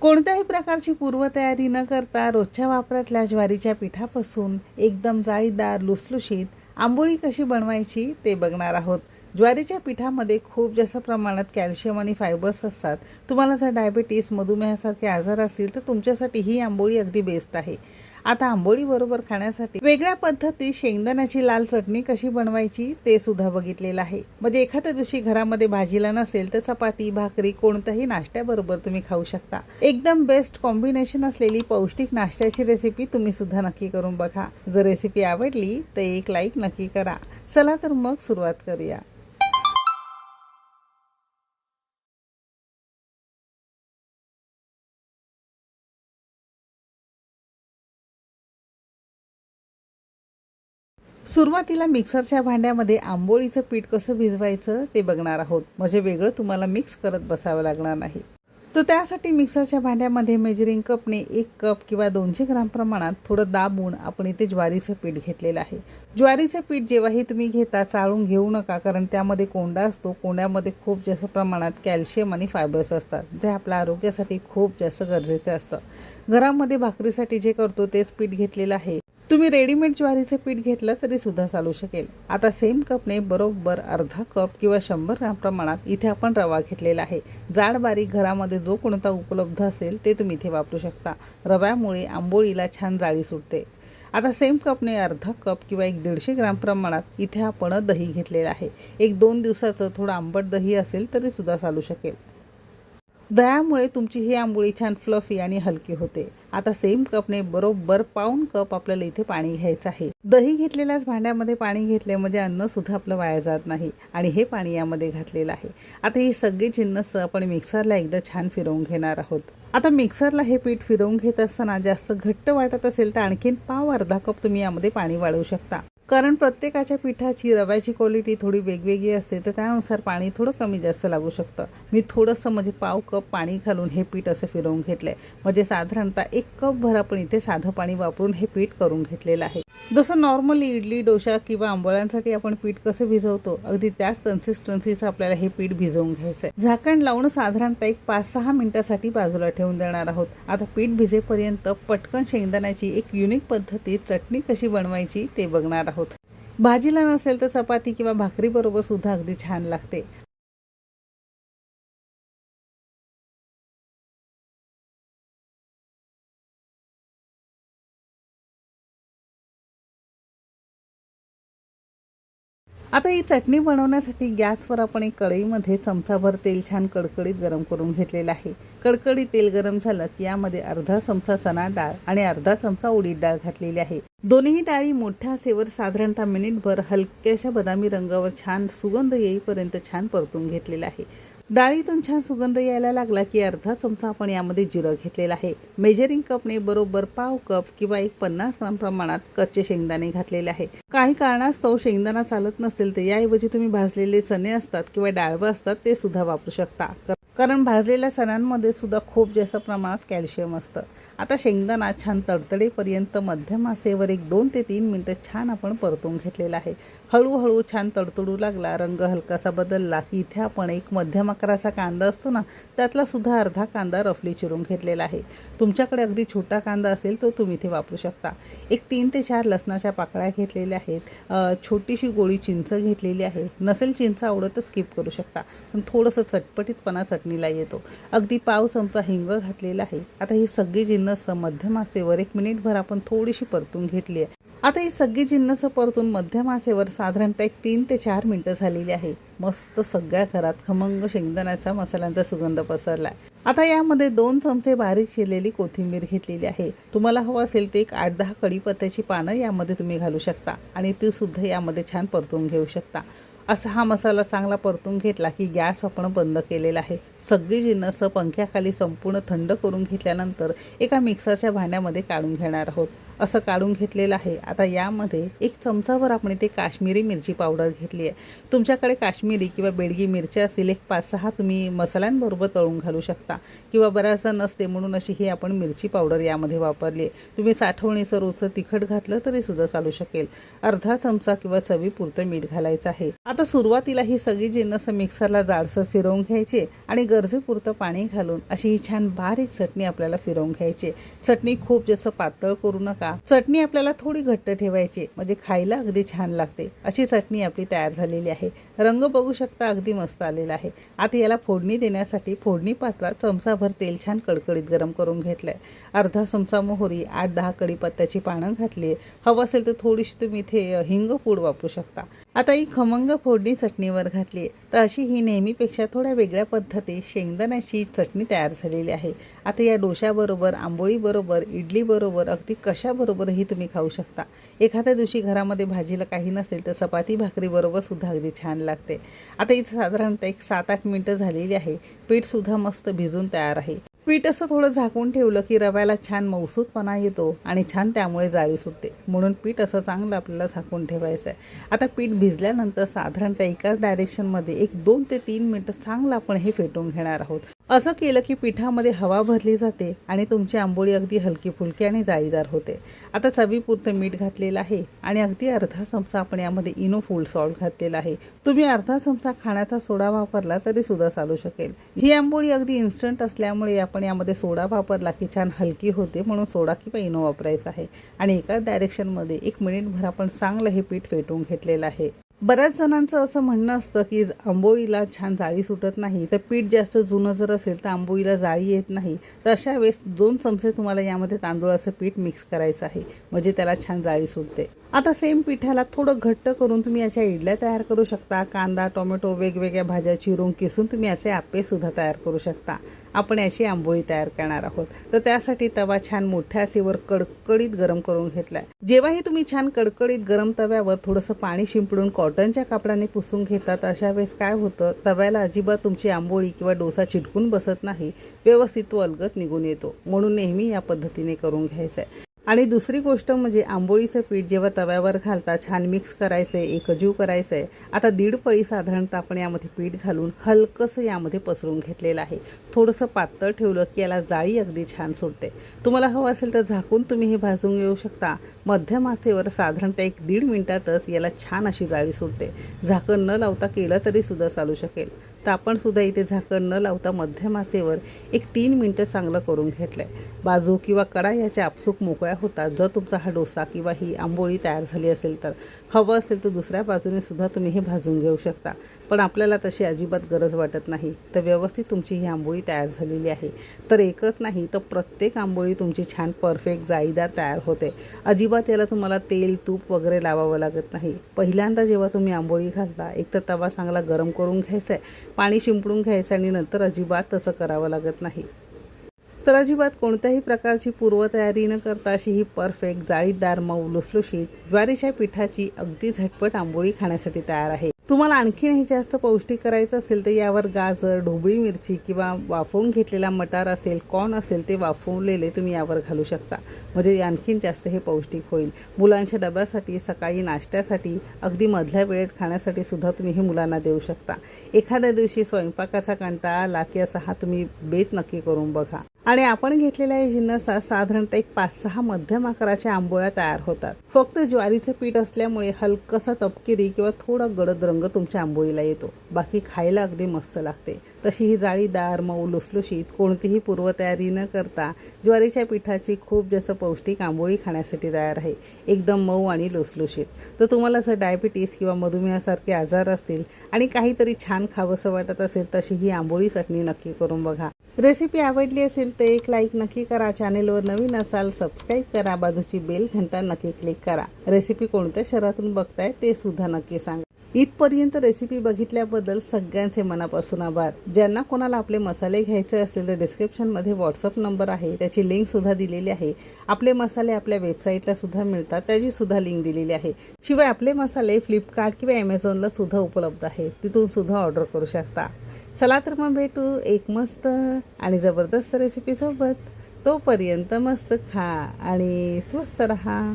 कोणत्याही प्रकारची पूर्वतयारी न करता रोजच्या वापरातल्या ज्वारीच्या पिठापासून एकदम जाळीदार लुसलुशीत आंबोळी कशी बनवायची ते बघणार आहोत. ज्वारीच्या पिठामध्ये खूप जास्त प्रमाणात कॅल्शियम आणि फायबर्स असतात. तुम्हाला जर डायबिटीस मधुमेहासारखे आजार असतील तर तुमच्यासाठी ही आंबोळी अगदी बेस्ट आहे. आता आंबोळी बरोबर खाण्यासाठी वेगळ्या पद्धतीत शेंगदाण्याची लाल चटणी कशी बनवायची ते सुद्धा बघितलेलं आहे. म्हणजे एखाद्या दिवशी घरामध्ये भाजीला नसेल तर चपाती भाकरी कोणत्याही नाश्त्याबरोबर तुम्ही खाऊ शकता. एकदम बेस्ट कॉम्बिनेशन असलेली पौष्टिक नाश्त्याची रेसिपी तुम्ही सुद्धा नक्की करून बघा. जर रेसिपी आवडली तर एक लाईक नक्की करा. चला तर मग सुरुवात करूया. सुरुवातीला मिक्सरच्या भांड्यामध्ये आंबोळीचं पीठ कसं भिजवायचं ते बघणार आहोत. म्हणजे वेगळं तुम्हाला मिक्स करत बसावं लागणार नाही. तर त्यासाठी मिक्सरच्या भांड्यामध्ये मेजरिंग कपने एक कप किंवा दोनशे ग्राम प्रमाणात थोडं दाबून आपण इथे ज्वारीचं पीठ घेतलेलं आहे. ज्वारीचं पीठ जेव्हाही तुम्ही घेता चाळून घेऊ नका कारण त्यामध्ये कोंडा असतो. कोंड्यामध्ये खूप जास्त प्रमाणात कॅल्शियम आणि फायबर्स असतात. जे आपल्या आरोग्यासाठी खूप जास्त गरजेचं असतं. घरामध्ये भाकरीसाठी जे करतो तेच पीठ घेतलेलं आहे. तुम्ही रेडीमेड ज्वारीचं पीठ घेतलं तरी सुद्धा चालू शकेल. आता सेम कपने बरोबर अर्धा कप किंवा शंभर ग्राम प्रमाणात इथे आपण रवा घेतलेला आहे. जाड बारीक घरामध्ये जो कोणता उपलब्ध असेल ते तुम्ही इथे वापरू शकता. रव्यामुळे आंबोळीला छान जाळी सुटते. आता सेम कपने अर्धा कप किंवा एक दीडशे ग्राम प्रमाणात इथे आपण दही घेतलेलं आहे. एक दोन दिवसाचं थोडं आंबट दही असेल तरी सुद्धा चालू शकेल. दह्यामुळे तुमची ही आंबोळी छान फ्लफी आणि हलकी होते. आता सेम कपने बरोबर पाऊन कप आपल्याला इथे पाणी घ्यायचं आहे. दही घेतलेल्याच भांड्यामध्ये पाणी घेतले म्हणजे अन्न सुद्धा आपलं वाया जात नाही आणि हे पाणी यामध्ये घातलेलं आहे. आता ही सगळी जिन्नस आपण मिक्सरला एकदा छान फिरवून घेणार आहोत. आता मिक्सरला हे पीठ फिरवून घेत असताना जास्त घट्ट वाटत असेल तर आणखीन पाव अर्धा कप तुम्ही यामध्ये पाणी वाढवू शकता. कारण प्रत्येकाच्या पिठाची रव्याची क्वालिटी थोडी वेगवेगळी असते तर त्यानुसार पाणी थोडं कमी जास्त लागू शकतं. मी थोडंसं म्हणजे पाव कप पाणी घालून हे पीठ असं फिरवून घेतलंय. म्हणजे साधारणतः एक कप भर आपण इथे साधं पाणी वापरून हे पीठ करून घेतलेलं आहे. जसं नॉर्मली इडली डोसा किंवा आंबोळ्यांसाठी आपण पीठ कसं भिजवतो अगदी त्याच कन्सिस्टन्सीचं आपल्याला हे पीठ भिजवून घ्यायचंय. झाकण लावून साधारणतः एक पाच सहा मिनिटासाठी बाजूला ठेवून देणार आहोत. आता पीठ भिजेपर्यंत पटकन शेंगदाण्याची एक युनिक पद्धतीत चटणी कशी बनवायची ते बघणार आहोत. भाजीला नसेल तर चपाती किंवा भाकरीबरोबर सुद्धा अगदी छान लागते. आता ही चटणी बनवण्यासाठी गॅसवर आपण एक कढईमध्ये चमचाभर तेल छान कडकडीत गरम करून घेतलेलं आहे. कडकडीत तेल गरम झालं की यामध्ये अर्धा चमचा चणा डाळ आणि अर्धा चमचा उडीद डाळ घातलेली आहे. दोन्ही डाळी मोठ्या आसेवर साधारणतः मिनिटभर हलक्याशा बदामी रंगावर छान सुगंध येईपर्यंत छान परतून घेतलेला आहे. डाळीतून छान सुगंध यायला लागला की अर्धा चमचा आपण यामध्ये जिरं घेतलेलं आहे. मेजरिंग कपने बरोबर पाव कप किंवा एक पन्नास ग्राम प्रमाणात कच्चे शेंगदाणे घातलेले आहे. काही कारणास्तव शेंगदाणा चालत नसेल तर याऐवजी तुम्ही भाजलेले चणे असतात किंवा डाळवं असतात ते सुद्धा वापरू शकता. कारण भाजलेल्या चण्यांमध्ये सुद्धा खूप जास्त प्रमाणात कॅल्शियम असतं. आता शेंगदाणा छान तडतडेपर्यंत मध्यम आसेवर एक दोन ते तीन मिनटं छान आपण परतून घेतलेला आहे. हळूहळू छान तडतडू लागला रंग हलकासा बदलला. की इथे आपण एक मध्यम आकाराचा कांदा असतो ना त्यातला सुद्धा अर्धा कांदा रफली चिरून घेतलेला आहे. तुमच्याकडे अगदी छोटा कांदा असेल तो तुम्ही इथे वापरू शकता. एक तीन ते चार लसणाच्या पाकळ्या घेतलेल्या आहेत. छोटीशी गोळी चिंच घेतलेली आहे. नसेल चिंच आवडत तर स्किप करू शकता. पण थोडंसं चटपटीतपणा चटणीला येतो. अगदी पाव चमचा हिंग घातलेला आहे. आता ही सगळी जिन्नस मध्यम आसेवर एक मिनिटभर आपण थोडीशी परतून घेतली आहे. आता ही सगळी जिन्नस परतून मध्यम आसेवर साधारणतः एक तीन ते चार मिनिटं झालेली आहे. मस्त सगळ्या घरात खमंग शेंगदाण्याचा मसाल्यांचा सुगंध पसरलाय. आता यामध्ये दोन चमचे बारीक चिरलेली कोथिंबीर घेतलेली आहे. तुम्हाला हवं असेल ते एक आठ दहा कढीपत्त्याची पानं यामध्ये तुम्ही घालू शकता आणि ती सुद्धा यामध्ये छान परतून घेऊ शकता. असा हा मसाला चांगला परतून घेतला की गॅस आपण बंद केलेला आहे. सगळी जिन्नस पंख्याखाली संपूर्ण थंड करून घेतल्यानंतर एका मिक्सरच्या भांड्यामध्ये काढून घेणार आहोत. असं काढून घेतलेलं आहे. आता यामध्ये एक चमचाभर आपण इथे काश्मीरी मिरची पावडर घेतली आहे. तुमच्याकडे काश्मीरी किंवा बेडगी मिरच्या असतील एक पाच सहा तुम्ही मसाल्यांबरोबर तळून घालू शकता. किंवा बऱ्याचदा नसते म्हणून अशी ही आपण मिरची पावडर यामध्ये वापरली आहे. तुम्ही साठवणीचं रोजचं तिखट घातलं तरी सुद्धा चालू शकेल. अर्धा चमचा किंवा चवीपुरतं मीठ घालायचं आहे. आता सुरुवातीला ही सगळी जिन्नस मिक्सरला जाडसर फिरवून घ्यायची आणि गरजेपुरतं पाणी घालून अशी ही छान बारीक चटणी आपल्याला फिरवून घ्यायची. चटणी खूप जसं पातळ करू नका. चटणी आपल्याला थोडी घट्ट ठेवायची म्हणजे खायला अगदी छान लागते. अशी चटणी आपली तयार झालेली आहे. रंग बघू शकता अगदी मस्त आलेला आहे. आता याला फोडणी देण्यासाठी फोडणी पात्रात चमचाभर तेल छान कडकडीत गरम करून घेतलंय. अर्धा चमचा मोहरी आठ दहा कडीपत्त्याची पानं घातली. हवं असेल तर थोडीशी तुम्ही इथे हिंग पूड वापरू शकता. आता ही खमंग फोडणी चटणीवर घातली तर अशी ही नेहमीपेक्षा थोड्या वेगळ्या पद्धती शेंगदाण्याची चटणी तयार झालेली आहे. आता या डोशाबरोबर आंबोळीबरोबर इडलीबरोबर अगदी कशाबरोबरही तुम्ही खाऊ शकता. एखाद्या दिवशी घरामध्ये भाजीला काही नसेल तर चपाती भाकरीबरोबर सुद्धा अगदी छान लागते. आता इथे साधारणतः एक सात आठ मिनटं झालेली आहे. पीठसुद्धा मस्त भिजून तयार आहे. पीठ असं थोडं झाकून ठेवलं की रव्याला छान मौसूदपणा येतो आणि छान त्यामुळे जाळी सुटते. म्हणून पीठ असं चांगलं आपल्याला झाकून ठेवायचं आहे आता पीठ भिजल्यानंतर साधारणतः एकाच डायरेक्शनमध्ये एक दोन ते तीन मिनटं चांगलं आपण हे फेटून घेणार आहोत. असं केलं की पिठामध्ये हवा भरली जाते आणि तुमची आंबोळी अगदी हलकी फुलकी आणि जाळीदार होते. आता चवीपुरतं मीठ घातलेलं आहे आणि अगदी अर्धा चमचा आपण यामध्ये इनो फूल सॉल्ट घातलेला आहे. तुम्ही अर्धा चमचा खाण्याचा सोडा वापरला तरी सुद्धा चालू शकेल. ही आंबोळी अगदी इन्स्टंट असल्यामुळे आपण यामध्ये सोडा वापरला की छान हलकी होते म्हणून सोडा किंवा इनो वापरायचा आहे. आणि एका डायरेक्शनमध्ये एक मिनिटभर आपण चांगलं हे पीठ फेटून घेतलेलं आहे. बऱ्याच जणांचं असं म्हणणं असतं की आंबोळीला छान जाळी सुटत नाही तर पीठ जास्त जुनं जर असेल तर आंबोळीला जाळी येत नाही तर अशा वेळेस दोन चमचे तुम्हाला यामध्ये तांदूळाचं पीठ मिक्स करायचं आहे म्हणजे त्याला छान जाळी सुटते. आता सेम पिठाला थोडं घट्ट करून तुम्ही याच्या इडल्या तयार करू शकता कांदा टोमॅटो वेगवेगळ्या भाज्या चिरून किसून तुम्ही याचे आप्पेसुद्धा तयार करू शकता. आपण याची आंबोळी तयार करणार आहोत. तर त्यासाठी तवा छान मोठ्या सीवर कडकडीत गरम करून घेतलाय. जेव्हाही तुम्ही छान कडकडीत गरम तव्यावर थोडंसं पाणी शिंपडून कॉटनच्या कापडाने पुसून घेतात अशा वेळेस काय होतं? तव्याला अजिबात तुमची आंबोळी किंवा डोसा चिटकून बसत नाही. व्यवस्थित तो अलगत निघून येतो. म्हणून नेहमी या पद्धतीने करून घ्यायचं आहे आणि दुसरी गोष्ट म्हणजे आंबोळीचं पीठ जेव्हा तव्यावर घालता छान मिक्स करायचं आहे एकजीव करायचं आहे आता दीड पळी साधारणतः आपण यामध्ये पीठ घालून हलकंसं यामध्ये पसरून घेतलेलं आहे. थोडंसं पातळ ठेवलं की याला जाळी अगदी छान सुटते. तुम्हाला हवं असेल तर झाकून तुम्ही हे भाजून घेऊ शकता. मध्यम आचेवर साधारणतः एक दीड मिनिटातच याला छान अशी जाळी सुटते. झाकण न लावता केलं तरी सुद्धा चालू शकेल. तर आपणसुद्धा इथे झाकण न लावता मध्यम आचेवर एक तीन मिनटं चांगलं करून घेतलं आहे बाजू किंवा कडा याच्या आपसूक मोकळ्या होतात जर तुमचा हा डोसा किंवा ही आंबोळी तयार झाली असेल तर. हवं असेल तर दुसऱ्या बाजूने सुद्धा तुम्ही हे भाजून घेऊ शकता. पण आपल्याला तशी अजिबात गरज वाटत नाही. तर व्यवस्थित तुमची ही आंबोळी तयार झालेली आहे. तर एकच नाही तर प्रत्येक आंबोळी तुमची छान परफेक्ट जाळीदार तयार होते. अजिबात याला तुम्हाला तेल तूप वगैरे लावावं लागत नाही. पहिल्यांदा जेव्हा तुम्ही आंबोळी घालता एक तर तवा चांगला गरम करून घ्यायचा आहे. पाणी शिंपडून घ्यायचं आणि नंतर अजिबात तसं करावं लागत नाही. तर अजिबात कोणत्याही प्रकारची पूर्वतयारी न करता अशी ही परफेक्ट जाळीदार मऊ लुसलुशीत ज्वारीच्या पिठाची अगदी झटपट आंबोळी खाण्यासाठी तयार आहे. तुम्हाला आणखीनही जास्त पौष्टिक करायचं असेल तर यावर गाजर ढोबळी मिरची किंवा वाफवून घेतलेला मटार असेल कॉर्न असेल ते वाफवलेले तुम्ही यावर घालू शकता. म्हणजे आणखीन जास्त हे पौष्टिक होईल. मुलांच्या डब्यासाठी सकाळी नाश्त्यासाठी अगदी मधल्या वेळेत खाण्यासाठी सुद्धा तुम्ही हे मुलांना देऊ शकता. एखाद्या दिवशी स्वयंपाकाचा कंटाळा आला की असा हा तुम्ही बेत नक्की करून बघा. आणि आपण घेतलेल्या या जिन्नसात साधारणतः एक पाच सहा मध्यम आकाराच्या आंबोळ्या तयार होतात. फक्त ज्वारीचं पीठ असल्यामुळे हलकसा तपकिरी किंवा थोडा गडद रंग तुमच्या आंबोळीला येतो. बाकी खायला अगदी मस्त लागते. तशी ही जाळीदार मऊ लुसलुशीत कोणतीही पूर्वतयारी न करता ज्वारीच्या पिठाची खूप जास्त पौष्टिक आंबोळी खाण्यासाठी तयार आहे. एकदम मऊ आणि लुसलुशीत. तर तुम्हाला जर डायबिटीस किंवा मधुमेहासारखे आजार असतील आणि काहीतरी छान खावंसं वाटत असेल तशी ही आंबोळी चटणी नक्की करून बघा. रेसिपी आवडली असेल तर एक लाईक नक्की करा. चॅनेलवर नवीन असाल सबस्क्राईब करा. बाजूची बेल घंटा नक्की क्लिक करा. रेसिपी कोणत्या शहरातून बघताय ते सुद्धा नक्की सांगा. इथपर्यंत रेसिपी बघितल्याबद्दल सगळ्यांचे मनापासून आभार. ज्यांना कोणाला आपले मसाले घ्यायचे असेल तर डिस्क्रिप्शनमध्ये व्हॉट्सअप नंबर आहे. त्याची लिंकसुद्धा दिलेली आहे. आपले मसाले आपल्या वेबसाईटला सुद्धा मिळतात. त्याची सुद्धा लिंक दिलेली आहे. शिवाय आपले मसाले फ्लिपकार्ट किंवा ॲमेझॉनला सुद्धा उपलब्ध आहे तिथून सुद्धा ऑर्डर करू शकता. चला तर मग भेटू एक मस्त आणि जबरदस्त रेसिपीसोबत तोपर्यंत मस्त खा आणि स्वस्त रहा.